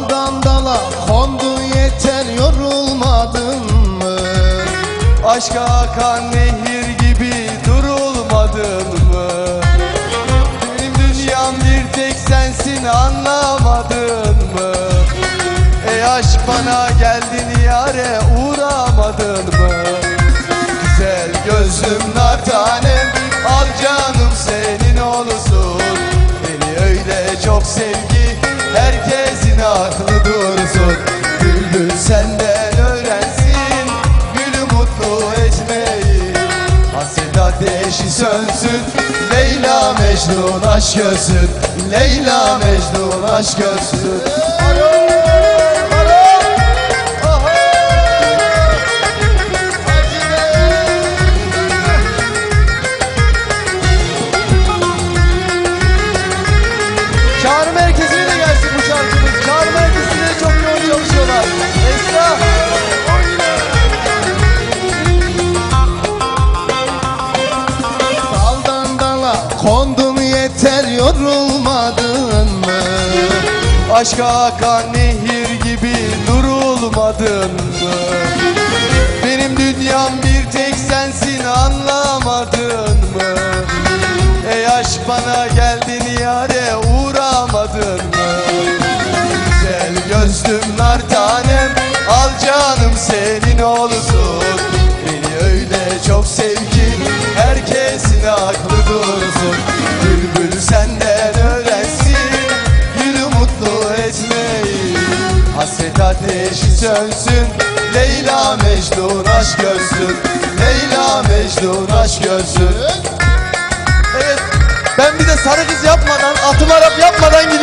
dala kondu yeter yorulmadın mı? Aşka akan nehir gibi durulmadın mı? Benim dünyam bir tek sensin anlamadın mı? Ey aşk bana geldin yare uğramadın mı? Güzel gözlüm nar tanem al canım senin olsun Beni öyle çok sevgi herkesin aklı dursun Bülbül senden öğrensin gülü mutlu etmeyi. Hasret ateşi sönsün Leyla Mecnun aşk ölsün Leyla Mecnun aşk ölsün kondun yeter yorulmadın mı? Aşka akan nehir gibi durulmadın mı? Benim dünyam bir tek sensin anlamadın mı? Ey aşk bana geldin yare uğramadın mı? Güzel gözlüm nar tanem al canım senin olsun senden öğrensin. Gülü mutlu etmeyi. Hasret ateşi sönsün. Leyla Mecnun aşk görsün. Leyla Mecnun aşk görsün. Evet ben bir de sarı kız yapmadan atım Arap yapmadan gideyim